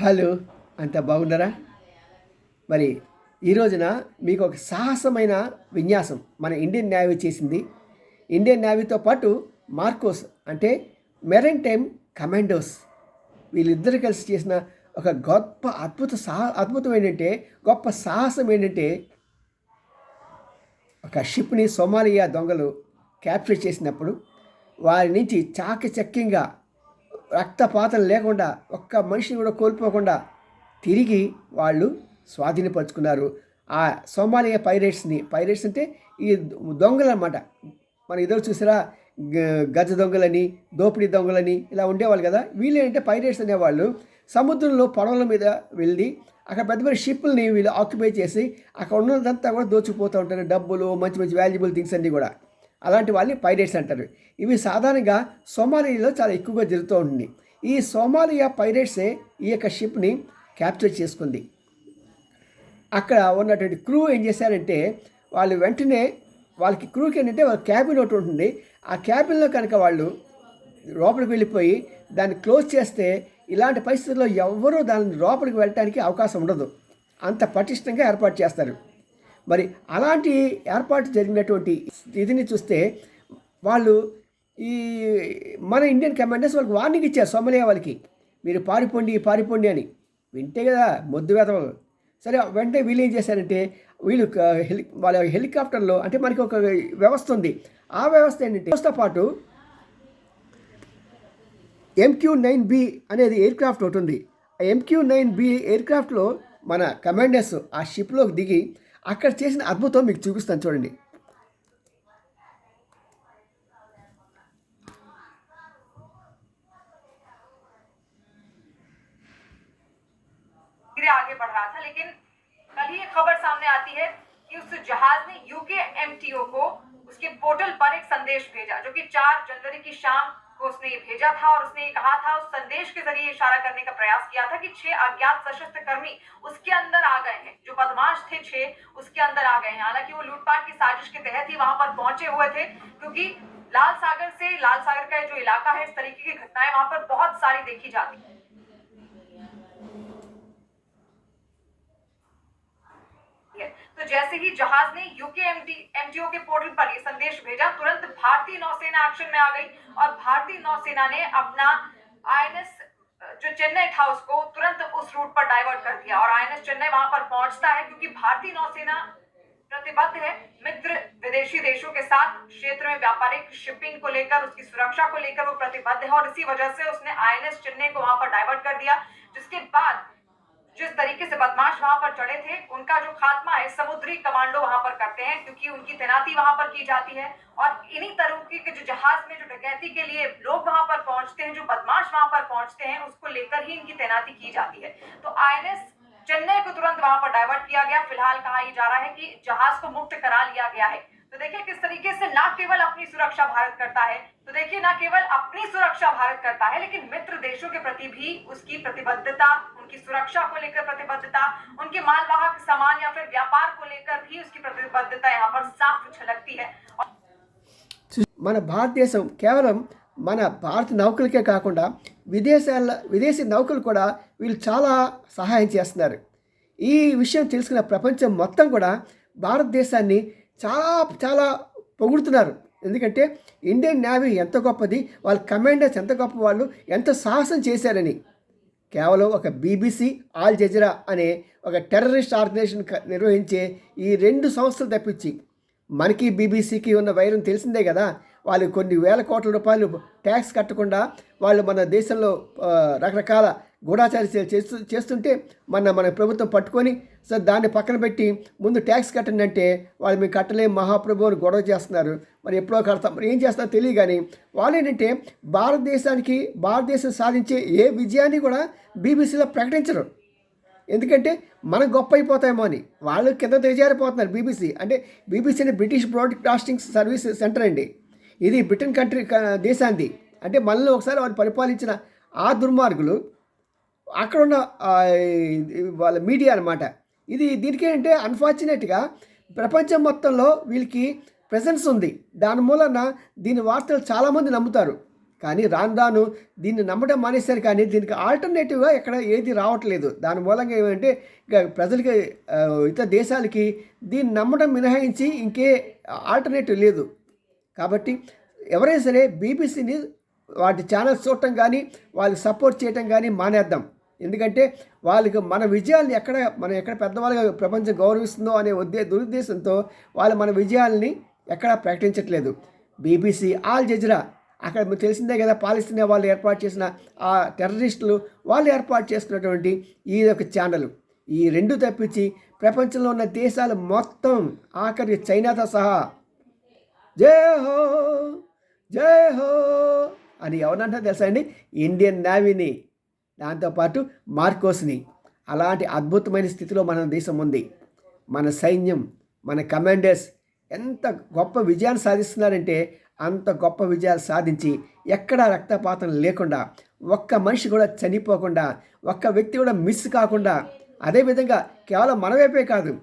Hello అంత బాగున్నారా? మరి ఈ రోజున మీకు ఒక సాహసమైన విన్యాసం మన ఇండియన్ నేవీ చేసింది. ఇండియన్ నేవీతో పాటు మార్కోస్ అంటే మెరైన్ టైమ్ కమాండోస్ వీళ్ళిద్దరు కలిసి చేసిన ఒక గొప్ప అద్భుత సాహ అద్భుతం ఏంటంటే గొప్ప సాహసం ఏంటంటే ఒక షిప్ని సోమాలియా దొంగలు క్యాప్చర్ చేసినప్పుడు వారి నుంచి చాకచక్యంగా రక్తపాతం లేకుండా ఒక్క మనిషిని కూడా కోల్పోకుండా తిరిగి వాళ్ళు స్వాధీనపరుచుకున్నారు. ఆ సోమాలియా పైరేట్స్ని పైరేట్స్ అంటే ఈ దొంగలు అనమాట మన ఇద్దరు చూసారా? గ- గజ దొంగలని దోపిడీ దొంగలని ఇలా ఉండేవాళ్ళు కదా. వీళ్ళు ఏంటంటే పైరేట్స్ అనేవాళ్ళు సముద్రంలో పడవల మీద వెళ్ళి అక్కడ పెద్ద పెద్ద షిప్పుల్ని వీళ్ళు ఆక్యుపై చేసి అక్కడ ఉన్నదంతా కూడా దోచుకుపోతూ ఉంటారు. డబ్బులు మంచి మంచి వాల్యుబుల్ థింగ్స్ అన్నీ కూడా. అలాంటి వాళ్ళని పైరేట్స్ అంటారు. ఇవి సాధారణంగా సోమాలియాలో చాలా ఎక్కువగా జరుగుతూ ఉంటుంది ఈ సోమాలియా పైరేట్సే ఈ యొక్క షిప్ని క్యాప్చర్ చేసుకుంది. అక్కడ ఉన్నటువంటి క్రూ ఏం చేశారంటే వాళ్ళు వెంటనే వాళ్ళకి క్రూకి ఏంటంటే వాళ్ళ క్యాబిన్ ఒకటి ఉంటుంది. ఆ క్యాబిన్లో కనుక వాళ్ళు లోపలికి వెళ్ళిపోయి దాన్ని క్లోజ్ చేస్తే ఇలాంటి పరిస్థితుల్లో ఎవ్వరూ దాని లోపలికి వెళ్ళటానికి అవకాశం ఉండదు. అంత పటిష్టంగా ఏర్పాటు చేస్తారు. మరి అలాంటి ఏర్పాటు జరిగినటువంటి ఇదిని చూస్తే వాళ్ళు ఈ మన ఇండియన్ కమాండర్స్ వాళ్ళకి వార్నింగ్ ఇచ్చారు సోమలియా వాళ్ళకి మీరు పారిపోండి పారిపోండి అని. వింటే కదా మొద్దు వేతవాళ్ళు సరే వెంటనే వీళ్ళు ఏం చేశారంటే వీళ్ళు హెలి వాళ్ళ హెలికాప్టర్లో అంటే మనకి ఒక వ్యవస్థ ఉంది. ఆ వ్యవస్థ ఏంటంటే వ్యవస్థతో పాటు ఎంక్యూ నైన్ బి అనేది ఎయిర్ క్రాఫ్ట్ ఒకటి ఉంది. ఆ ఎంక్యూ నైన్ బి ఎయిర్ క్రాఫ్ట్లో మన కమాండర్స్ ఆ షిప్లోకి దిగి అక్కడ చేసిన అద్భుతం మీకు చూపిస్తాను చూడండి धीरे आगे बढ़ रहा था लेकिन कल ही एक खबर सामने आती है कि उस जहाज ने यूके एमटीओ को उसके पोर्टल पर एक संदेश भेजा जो कि 4 जनवरी की शाम को उसने ये भेजा था और उसने ये कहा था उस संदेश के जरिए इशारा करने का प्रयास किया था कि छह अज्ञात सशस्त्र कर्मी उसके अंदर आ गए हैं जो थे छह, उसके अंदर आ गए हैं हालाँकि वो लूटपाट की साजिश के तहत ही वहाँ पर पहुँचे हुए थे, क्योंकि लाल सागर से लाल सागर का जो इलाका है, इस तरीके की घटनाएँ वहाँ पर बहुत सारी देखी जाती है। तो जैसे ही जहाज़ ने यूके एमटीओ के पोर्टल पर ये संदेश भेजा, तुरंत भारतीय नौसेना एक्शन में आ गई और भारतीय नौसेना ने अपना आईएनएस जो चेन्नई था उसको तुरंत उस रूट पर डाइवर्ट कर दिया और आईएनएस चेन्नई वहाँ पर पहुँचता है क्योंकि भारतीय नौसेना प्रतिबद्ध है मित्र विदेशी देशों के साथ क्षेत्र में व्यापारिक शिपिंग को लेकर, उसकी सुरक्षा को लेकर वो प्रतिबद्ध है और इसी वजह से उसने आईएनएस चेन्नई को वहाँ पर डाइवर्ट कर दिया, जिसके बाद जिस तरीके से बदमाश वहाँ पर चढ़े थे, उनका जो खात्मा है, समुद्री कमांडो वहाँ पर करते हैं, क्योंकि उनकी तैनाती वहाँ पर की जाती है। और इन्हीं तरह के जो जहाज़ में जो डकैती के लिए लोग वहाँ पर पहुँचते हैं, जो बदमाश वहाँ पर पहुँचते हैं, उसको लेकर ही इनकी तैनाती की जाती है। तो आईएनएस चेन्नई को तुरंत वहाँ पर डाइवर्ट किया गया। फ़िलहाल कहा जा रहा है कि जहाज़ को मुक्त करा लिया गया है। तो देखिए किस तरीके से न केवल अपनी सुरक्षा भारत करता है तो देखिए न केवल अपनी सुरक्षा भारत करता है लेकिन मित्र देशों के प्रति भी उसकी प्रतिबद्धता उनकी सुरक्षा को लेकर प्रतिबद्धता उनके मालवाहक सामान या फिर व्यापार को लेकर भी उसकी प्रतिबद्धता यहाँ पर साफ झलकती है और మన భారతదేశం కేవలం మన భారత నౌకలకే కాకుండా విదేశాల విదేశీ నౌకలు కూడా వీళ్ళు చాలా సహాయం చేస్తున్నారు ఈ విషయం తెలుసుకున్న ప్రపంచం మొత్తం కూడా భారతదేశాన్ని చాలా చాలా పొగుడుతున్నారు. ఎందుకంటే ఇండియన్ నేవీ ఎంత గొప్పది వాళ్ళ కమాండర్స్ ఎంత గొప్ప వాళ్ళు ఎంత సాహసం చేశారని. కేవలం ఒక బీబీసీ ఆల్ జజరా అనే ఒక టెర్రరిస్ట్ ఆర్గనైజేషన్ నిర్వహించే ఈ రెండు సంస్థలు తప్పించి మనకి బీబీసీకి ఉన్న వైరం తెలిసిందే కదా. వాళ్ళు కొన్ని వేల కోట్ల రూపాయలు ట్యాక్స్ కట్టకుండా వాళ్ళు మన దేశంలో రకరకాల గూఢాచారి చేస్తూ చేస్తుంటే మన మన ప్రభుత్వం పట్టుకొని సో దాన్ని పక్కన పెట్టి ముందు ట్యాక్స్ కట్టండి అంటే వాళ్ళు మేము కట్టలేం మహాప్రభు అని గొడవ చేస్తున్నారు. మరి ఎప్పుడో కడతాం. మరి ఏం చేస్తారో తెలియదు కానీ వాళ్ళు ఏంటంటే భారతదేశానికి భారతదేశం సాధించే ఏ విజయాన్ని కూడా బీబీసీలో ప్రకటించరు. ఎందుకంటే మనం గొప్ప అయిపోతామో అని. వాళ్ళు కింద తెజారిపోతున్నారు బీబీసీ. అంటే బీబీసీ అనే బ్రిటిష్ బ్రాడ్కాస్టింగ్ సర్వీస్ సెంటర్ అండి. ఇది బ్రిటన్ కంట్రీ క- దేశాంది అంటే మనల్ని ఒకసారి వారు పరిపాలించిన ఆ దుర్మార్గులు అక్కడున్న ఉన్న వాళ్ళ మీడియా అనమాట ఇది దీనికి ఏంటంటే అన్ఫార్చునేట్గా ప్రపంచం మొత్తంలో వీళ్ళకి ప్రెసెన్స్ ఉంది. దాని మూలన దీని వార్తలు చాలామంది నమ్ముతారు. కానీ రాను రాను దీన్ని నమ్మడం మానేశారు కానీ దీనికి ఆల్టర్నేటివ్గా ఎక్కడ ఏది రావట్లేదు. దాని మూలంగా ఏమంటే ఇక ప్రజలకి ఇతర దేశాలకి దీన్ని నమ్మడం మినహాయించి ఇంకే ఆల్టర్నేటివ్ లేదు. కాబట్టి ఎవరైనా సరే బీబీసీని వాటి ఛానల్స్ చూడటం కానీ వాళ్ళకి సపోర్ట్ చేయటం కానీ మానేద్దాం. ఎందుకంటే వాళ్ళకి మన విజయాల్ని ఎక్కడ మనం ఎక్కడ పెద్దవాళ్ళగా ప్రపంచం గౌరవిస్తుందో అనే ఉద్దే దురుద్దేశంతో వాళ్ళు మన విజయాల్ని ఎక్కడా ప్రకటించట్లేదు. బీబీసీ ఆల్ జజరా అక్కడ మీకు తెలిసిందే కదా పాలిస్తున్న వాళ్ళు ఏర్పాటు చేసిన ఆ టెర్రరిస్టులు వాళ్ళు ఏర్పాటు చేసుకున్నటువంటి ఈ ఒక ఛానల్. ఈ రెండు తప్పించి ప్రపంచంలో ఉన్న దేశాలు మొత్తం ఆఖరి చైనాతో సహా జై హో జై హో అని ఎవరంటారు తెలుసా అండి? ఇండియన్ నేవీని దాంతోపాటు మార్కోస్ని. అలాంటి అద్భుతమైన స్థితిలో మన దేశం ఉంది. మన సైన్యం మన కమాండర్స్ ఎంత గొప్ప విజయాన్ని సాధిస్తున్నారంటే అంత గొప్ప విజయాలు సాధించి ఎక్కడా రక్తపాతం లేకుండా ఒక్క మనిషి కూడా చనిపోకుండా ఒక్క వ్యక్తి కూడా మిస్ కాకుండా అదేవిధంగా కేవలం మన వైపే కాదు.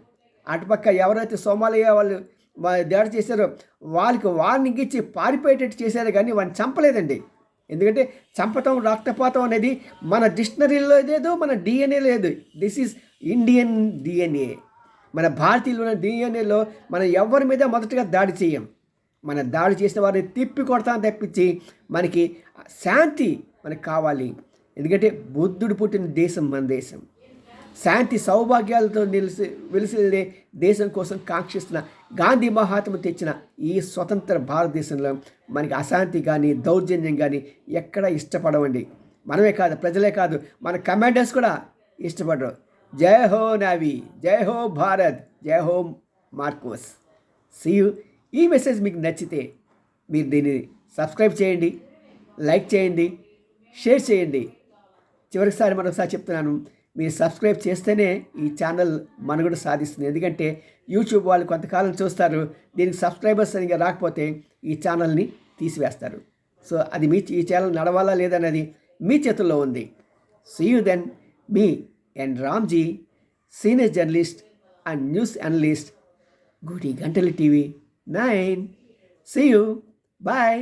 అటుపక్క ఎవరైతే సోమాలియా వాళ్ళు దాడి చేశారో. వాళ్ళకి వార్నింగ్ ఇచ్చి పారిపోయేటట్టు చేశారు కానీ వాడిని చంపలేదండి. ఎందుకంటే చంపటం రక్తపాతం అనేది మన డిక్షనరీలో లేదు మన డిఎన్ఏ లేదు. దిస్ ఈజ్ ఇండియన్ డిఎన్ఏ మన భారతీయులు ఉన్న డిఎన్ఏలో మనం ఎవరి మీద మొదటగా దాడి చేయం? మన దాడి చేసిన వారిని తిప్పి కొడతాం తప్పించి మనకి శాంతి మనకు కావాలి. ఎందుకంటే బుద్ధుడు పుట్టిన దేశం మన దేశం. శాంతి సౌభాగ్యాలతో నిలిసి వెలిసిల్లే దేశం కోసం కాంక్షిస్తున్న గాంధీ మహాత్మ తెచ్చిన ఈ స్వతంత్ర భారతదేశంలో మనకి అశాంతి కానీ దౌర్జన్యం కానీ ఎక్కడ ఇష్టపడవండి. మనమే కాదు ప్రజలే కాదు మన కమాండర్స్ కూడా ఇష్టపడరు. జై హో నావీ జై హో భారత్ జై హో మార్కోస్. సీ ఈ మెసేజ్ మీకు నచ్చితే మీరు దీన్ని సబ్స్క్రైబ్ చేయండి లైక్ చేయండి షేర్ చేయండి. చివరిసారి మరొకసారి చెప్తున్నాను మీరు సబ్స్క్రైబ్ చేస్తేనే ఈ ఛానల్ మనుగడ సాధిస్తుంది. ఎందుకంటే యూట్యూబ్ వాళ్ళు కొంతకాలం చూస్తారు దీనికి సబ్స్క్రైబర్స్ సరిగా రాకపోతే ఈ ఛానల్ని తీసివేస్తారు. సో అది మీ ఈ ఛానల్ నడవాలా లేదన్నది మీ చేతుల్లో ఉంది. See you then me and Ramji senior journalist and news analyst గుడి గంటల TV nine see you bye